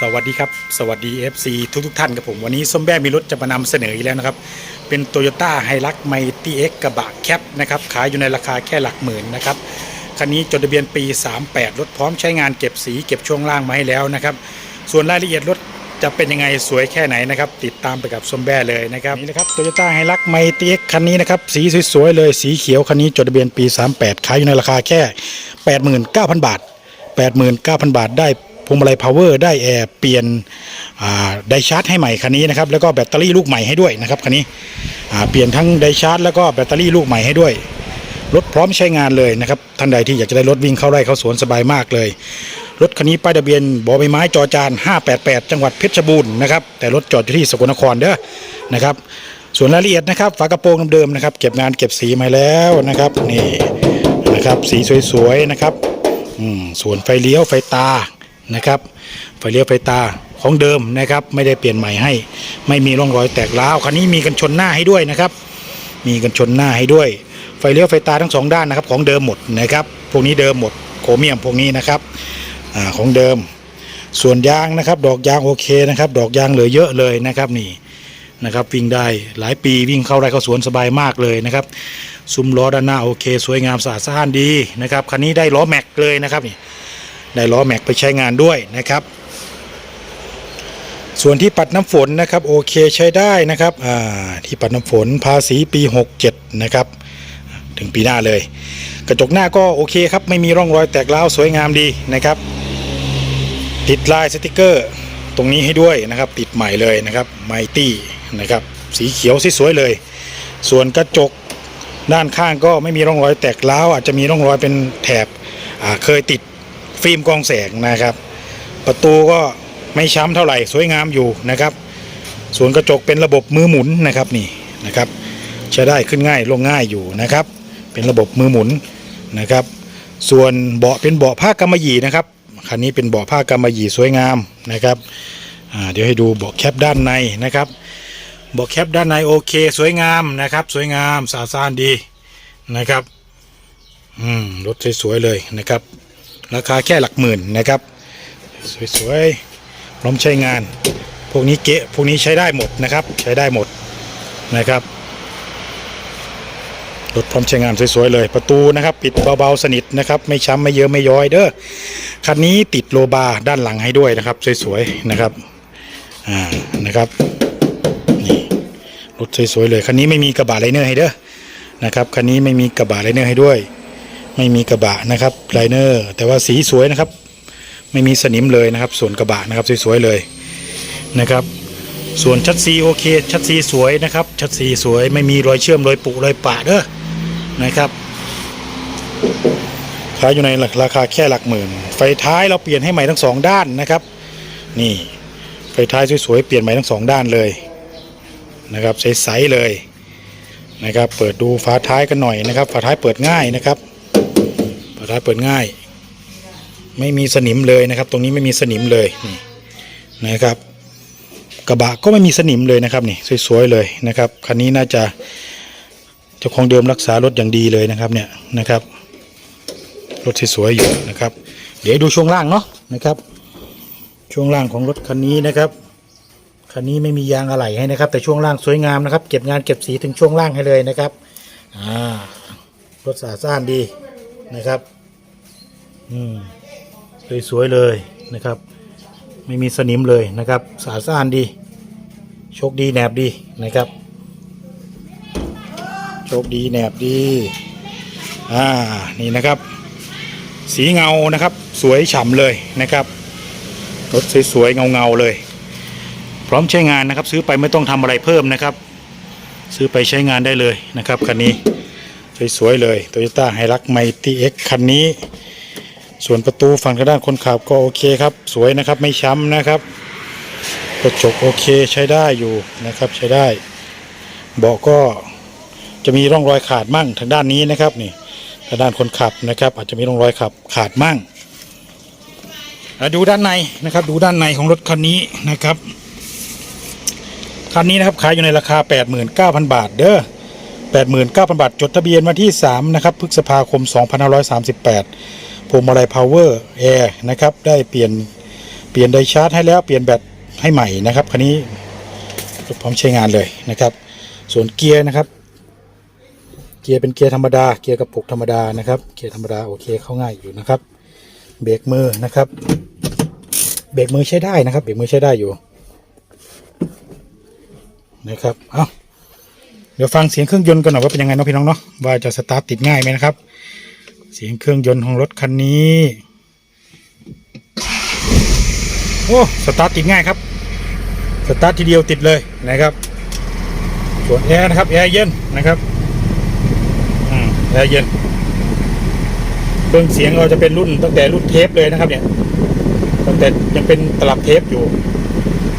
สวัสดีครับ สวัสดี FC ทุกทุกท่านครับผม วันนี้ส้มแบ้มีรถจะมานำเสนออีกแล้วนะครับ เป็น t o y ยต้าไฮรักไมตี้เอ็กกระบะแคปนะครับ ขายอยู่ในราคาแค่หลักหมื่นนะครับ คันนี้จดทะเบียนปี 38 รถพร้อมใช้งานเก็บสีเก็บช่วงล่างมาให้แล้วนะครับ ส่วนรายละเอียดรถจะเป็นยังไงสวยแค่ไหนนะครับ ติดตามไปกับส้มแบ้เลยนะครับนี่นะครับโตโยต้าไฮรักไมตี้เอ็กคันนี้นะครับ สีสวยๆเลยสีเขียวคันนี้จดทะเบียนปี 38 ขายอยู่ในราคาแค่ 89,000 บาท 89,000 บาทได้ พวงมาลัยพาวเวอร์ได้แอร์เปลี่ยนไดชาร์จให้ใหม่คันนี้นะครับแล้วก็แบตเตอรี่ลูกใหม่ให้ด้วยนะครับคันนี้เปลี่ยนทั้งไดชาร์จแล้วก็แบตเตอรี่ลูกใหม่ให้ด้วยรถพร้อมใช้งานเลยนะครับท่านใดที่อยากจะได้รถวิ่งเข้าไร่เข้าสวนสบายมากเลย รถคันนี้ป้ายทะเบียนบอใบไม้จอจาน 588 จังหวัดเพชรบูรณ์นะครับแต่รถจอดอยู่ที่สกลนครเด้อนะครับส่วนรายละเอียดนะครับฝากระโปรงเดิมๆนะครับเก็บงานเก็บสีมาแล้วนะครับนี่นะครับสีสวยๆนะครับส่วนไฟเลี้ยวไฟตา นะครับไฟเลี้ยวไฟตาของเดิมนะครับ ไม่ได้เปลี่ยนใหม่ให้ ไม่มีร่องรอยแตกร้าวคันนี้มีกันชนหน้าให้ด้วยนะครับ มีกันชนหน้าให้ด้วย ไฟเลี้ยวไฟตาทั้งสองด้านนะครับของเดิมหมดนะครับ พวกนี้เดิมหมดโครเมียมพวกนี้นะครับอของเดิม ส่วนยางนะครับ ดอกยางโอเคนะครับ ดอกยางเหลือเยอะเลยนะครับนี่นะครับวิ่งได้หลายปีวิ่งเข้าไร่เข้าสวนสบายมากเลยนะครับซุ้มล้อด้านหน้าโอเค สวยงามสะอาดสะอ้านดีนะครับคันนี้ได้ล้อแม็กเลยนะครับนี่ ได้ล้อแม็กไปใช้งานด้วยนะครับ ส่วนที่ปัดน้ำฝนนะครับโอเคใช้ได้นะครับที่ปัดน้ำฝนภาษีปี 67 นะครับถึงปีหน้าเลย กระจกหน้าก็โอเคครับ ไม่มีร่องรอยแตกร้าวสวยงามดีนะครับติดลายสติกเกอร์ตรงนี้ให้ด้วยนะครับ ติดใหม่เลยนะครับไมตี้นะครับสีเขียวสวยเลย ส่วนกระจกด้านข้างก็ไม่มีร่องรอยแตกร้าวอาจจะมีร่องรอยเป็นแถบเคยติด ฟิล์มกองแสงนะครับ ประตูก็ไม่ช้ำเท่าไหร่สวยงามอยู่นะครับ ส่วนกระจกเป็นระบบมือหมุนนะครับนี่นะครับใช้ได้ขึ้นง่ายลงง่ายอยู่นะครับ เป็นระบบมือหมุนนะครับ ส่วนเบาะเป็นเบาะผ้ากำมะหยี่นะครับคันนี้เป็นเบาะผ้ากำมะหยี่สวยงามนะครับเดี๋ยวให้ดูเบาะแคปด้านในนะครับเบาะแคปด้านในโอเค สวยงามนะครับ สวยงามสะอาดสานดีนะครับ อืมรถสวยๆเลยนะครับ ราคาแค่หลักหมื่นนะครับ สวยๆพร้อมใช้งาน พวกนี้เกะพวกนี้ใช้ได้หมดนะครับ ใช้ได้หมดนะครับรถพร้อมใช้งานสวยๆเลย ประตูนะครับ ปิดเบาๆสนิทนะครับ ไม่ช้ำไม่เยอะไม่ย้อยเด้อคันนี้ติดโลบาร์ด้านหลังให้ด้วยนะครับสวยๆนะครับอ่านะครับนี่รถสวยๆเลยคันนี้ไม่มีกระบะไลเนอร์ให้เด้อนะครับคันนี้ไม่มีกระบะไลเนอร์ให้ด้วย ไม่มีกระบะนะครับไลเนอร์แต่ว่าสีสวยนะครับ ไม่มีสนิมเลยนะครับ ส่วนกระบะนะครับสวยๆเลยนะครับ ส่วนชัดซีโอเคชัดซีสวยนะครับชัดซีสวยไม่มีรอยเชื่อมรอยปุรอยปะเด้อนะครับขายอยู่ในราคาแค่หลักหมื่น ไฟท้ายเราเปลี่ยนให้ใหม่ทั้งสองด้านนะครับ นี่ไฟท้ายสวยๆเปลี่ยนใหม่ทั้งสองด้านเลยนะครับใสๆเลยนะครับ เปิดดูฝาท้ายกันหน่อยนะครับ ฝาท้ายเปิดง่ายนะครับ ท้ายเปิดง่าย ไม่มีสนิมเลยนะครับ ตรงนี้ไม่มีสนิมเลยนี่นะครับ กระบะก็ไม่มีสนิมเลยนะครับนี่สวยๆเลยนะครับคันนี้น่าจะเจ้าของเดิมรักษารถอย่างดีเลยนะครับเนี่ยนะครับรถสวยๆอยู่นะครับ เดี๋ยวดูช่วงล่างเนาะนะครับ ช่วงล่างของรถคันนี้นะครับคันนี้ไม่มียางอะไหล่ให้นะครับ แต่ช่วงล่างสวยงามนะครับ เก็บงานเก็บสีถึงช่วงล่างให้เลยนะครับอ่ารถสะอาดสั้นดี นะครับ อืมสวยๆเลยนะครับ ไม่มีสนิมเลยนะครับสะอาดสะอ้านดี โชคดีแหนบดีนะครับ โชคดีแหนบดีอ่านี่นะครับ สีเงานะครับ สวยฉ่ำเลยนะครับรถสวยๆเงาๆเลย พร้อมใช้งานนะครับ ซื้อไปไม่ต้องทำอะไรเพิ่มนะครับ ซื้อไปใช้งานได้เลยนะครับคันนี้ สวยๆเลย Toyota h i l u x m i g h t X คันนี้ ส่วนประตูฝั่งด้านคนขับก็โอเคครับ สวยนะครับไม่ช้ำนะครับกระจกโอเคใช้ได้อยู่นะครับใช้ได้ เบาะก็จะมีร่องรอยขาดมั่งทางด้านนี้นะครับนี่ทางด้านคนขับนะครับ อาจจะมีร่องรอยขับขาดมั่งดูด้านในนะครับ ดูด้านในของรถคันนี้นะครับคันนี้นะครับขายอยู่ในราคา 89,000 บาทเด้อ 89,000 บาท จดทะเบียนวันที่ 3 นะครับ พฤษภาคม 2538พวงมาลัยพาวเวอร์แอร์นะครับ ได้เปลี่ยน เปลี่ยนไดชาร์จให้แล้ว เปลี่ยนแบตให้ใหม่นะครับ คันนี้พร้อมใช้งานเลยนะครับ ส่วนเกียร์นะครับ เกียร์เป็นเกียร์ธรรมดา เกียร์กระปุกธรรมดานะครับ เกียร์ธรรมดาโอเคเข้าง่ายอยู่นะครับ เบรกมือนะครับ เบรกมือใช้ได้นะครับ เบรกมือใช้ได้อยู่นะครับ เอา เดี๋ยวฟังเสียงเครื่องยนต์กันหน่อยว่าเป็นยังไงเนาะพี่น้องเนาะว่าจะสตาร์ทติดง่ายไหมนะครับ เสียงเครื่องยนต์ของรถคันนี้โอ้สตาร์ทติดง่ายครับสตาร์ททีเดียวติดเลยนะครับ ส่วนแอร์นะครับแอร์เย็นนะครับแอร์เย็นเครื่องเสียงเราจะเป็นรุ่นตั้งแต่รุ่นเทปเลยนะครับเนี่ยตั้งแต่ยังเป็นตลับเทปอยู่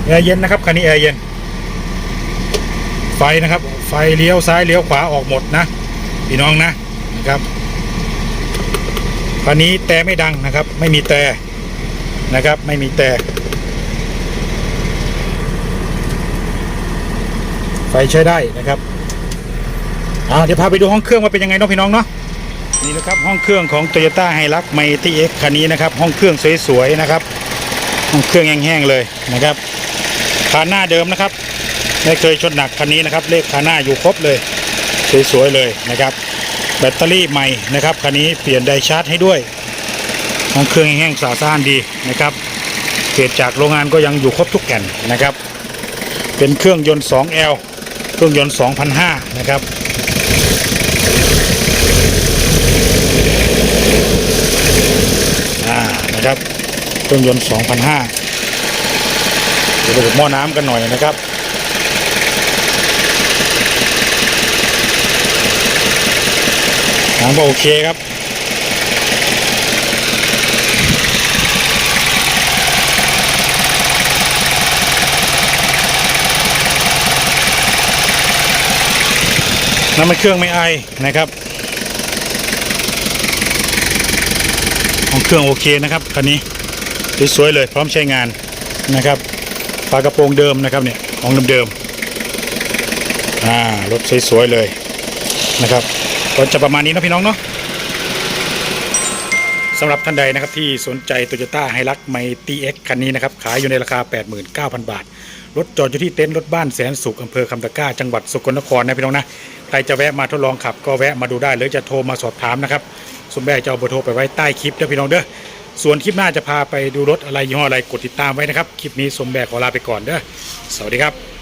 แอร์เย็นนะครับคันนี้แอร์เย็น ไฟนะครับ ไฟเลี้ยวซ้ายเลี้ยวขวาออกหมดนะ พี่น้องนะนะครับคันนี้แต่ไม่ดังนะครับ ไม่มีแต่นะครับ ไม่มีแต่ ไฟใช้ได้นะครับอ่าเดี๋ยวพาไปดูห้องเครื่องว่าเป็นยังไงเนาะพี่น้องเนาะนี่นะครับห้องเครื่องของ Toyota h i l u x m i t X คันนี้นะครับ ห้องเครื่องสวยๆนะครับ ห้องเครื่องแห้งๆเลยนะครับคานหน้าเดิมนะครับ ไม่เคยชนหนักคันนี้นะครับ เลขคานหน้าอยู่ครบเลย สวยๆเลยนะครับ แบตเตอรี่ใหม่นะครับคันนี้เปลี่ยนไดชาร์จให้ด้วยห้องเครื่องแห้งสะอาดสานดีนะครับเกรดจากโรงงานก็ยังอยู่ครบทุกแก่นนะครับ เป็นเครื่องยนต์ 2L เครื่องยนต์2,500นะครับอ่านะครับเครื่องยนต์2,500เดี๋ยวไปดูหม้อน้ำกันหน่อยนะครับ น้ำก็โอเคครับ น้ำมันเครื่องไม่ไอนะครับ ของเครื่องโอเคนะครับคันนี้สวยๆเลยพร้อมใช้งานนะครับฝากระโปรงเดิมนะครับเนี่ยของเดิมๆอ่ารถสวยๆเลยนะครับ ก็จะประมาณนี้นะพี่น้องเนาะสำหรับท่านใดนะครับที่สนใจ Toyota h i l u x m i t X คันนี้นะครับ ขายอยู่ในราคา 89,000 บาท รถจอดอยู่ที่เต็นท์รถบ้านแสนสุขอำเภอคำตะก้า จังหวัดสกลนครนะพี่น้องนะ ใครจะแวะมาทดลองขับก็แวะมาดูได้ หรือจะโทรมาสอบถามนะครับสมแบจะเอาเบอร์โทรไปไว้ใต้คลิปเด้อพี่น้องเด้อ ส่วนคลิปหน้าจะพาไปดูรถอะไรยี่ห้ออะไรกดติดตามไว้นะครับ คลิปนี้สมแบขอลาไปก่อนเด้อ สวัสดีครับ